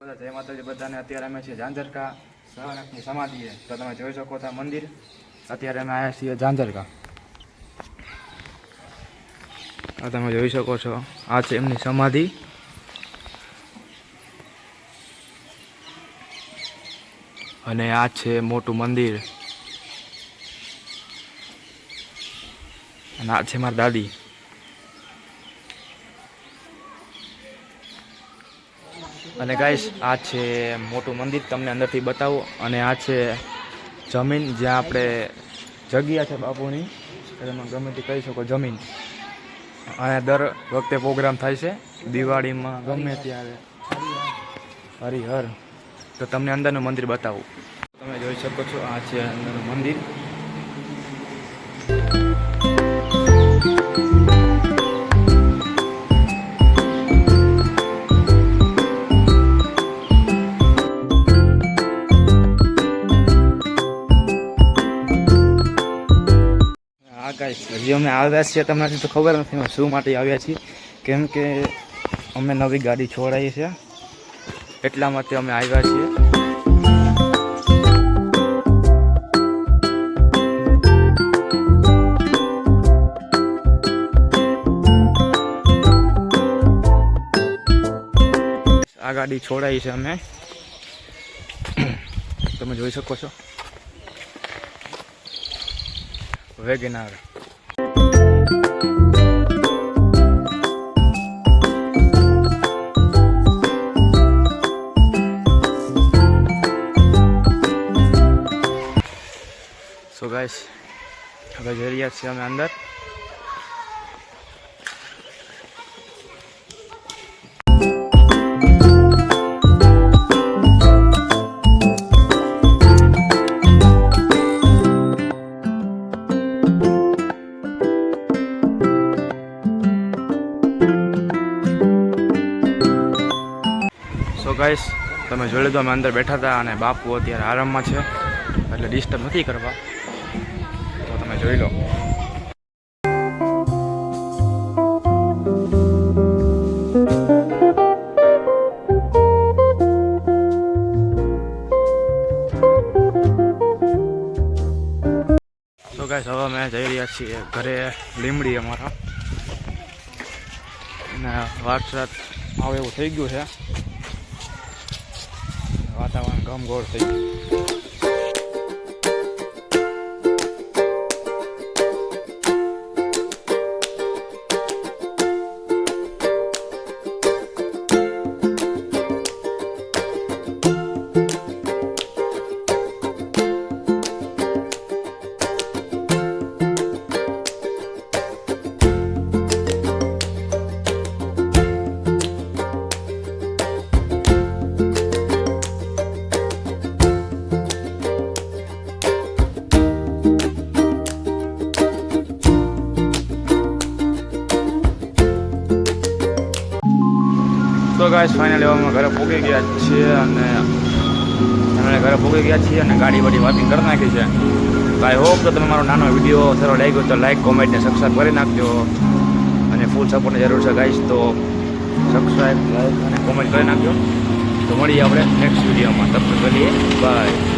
બધા જય માતાજી, બધાને અત્યારે અમે છીએ ઝાંઝરકા. સહનાથની સમાધિએ. તો તમે જોઈ શકો છો મંદિર. અત્યારે અમે આવ્યા છીએ ઝાંઝરકા. આ તમે જોઈ શકો છો, આ છે એમની સમાધિ. અને આ છે મોટું મંદિર. અને આ છે મારી દાદી. અને ગાઈસ આ છે મોટું મંદિર, તમને અંદરથી બતાવો. અને આ છે જમીન, જ્યાં આપણે જગ્યા છે બાપુની. તમે ગમે તે કહી શકો, જમીન. અને દર વખતે પ્રોગ્રામ થાય છે. દિવાળીમાં ગમે ત્યારે. હરિહર. તો તમને અંદરનું મંદિર બતાવું. તમે જોઈ શકો છો, આ છે અંદરનું મંદિર. ગાઈસ હજી અમે આવ્યા છીએ તમને તો ખબર નથી અમે શું માટે આવ્યા છીએ. કેમ કે અમે નવી ગાડી છોડાવી છે. એટલા માટે અમે આવ્યા છીએ. આ ગાડી છોડાવી છે અમે. તમે જોઈ શકો છો. વેગનાર. સો ગાઈસ હવે જઈ રહ્યા છીએ અમે અંદર ગાઈસ, તમે જોઈ લીધું, અમે અંદર બેઠા હતા અને બાપુ અત્યારે આરામમાં છે, એટલે ડિસ્ટર્બ નથી કરવા. તો તમે જોઈ લો. સો ગાઈસ, હવે અમે જઈ રહ્યા છીએ ઘરે, લીમડી અમારા. અને વારસાત આવે એવું થઈ ગયું છે. વાતાવરણ ગમગોળ થઈ ગયું. તો ગાઈસ ફાઇનલી અમે ઘરે પહોંચી ગયા છીએ અને અમે ઘરે પહોંચી ગયા છીએ અને ગાડી બધી વાપિંગ કરી નાખી છે. તો આઈ હોપ તો તમે મારો નાનો વીડિયો સારો લાગ્યો તો લાઈક કોમેન્ટ ને સબસ્ક્રાઈબ કરી નાખજો. અને ફૂલ સપોર્ટની જરૂર છે ગાઈશ તો સબસ્ક્રાઈબ લાઈક અને કોમેન્ટ કરી નાખજો. તો મળીએ આપણે નેક્સ્ટ વિડીયોમાં. તબ કરીએ. બાય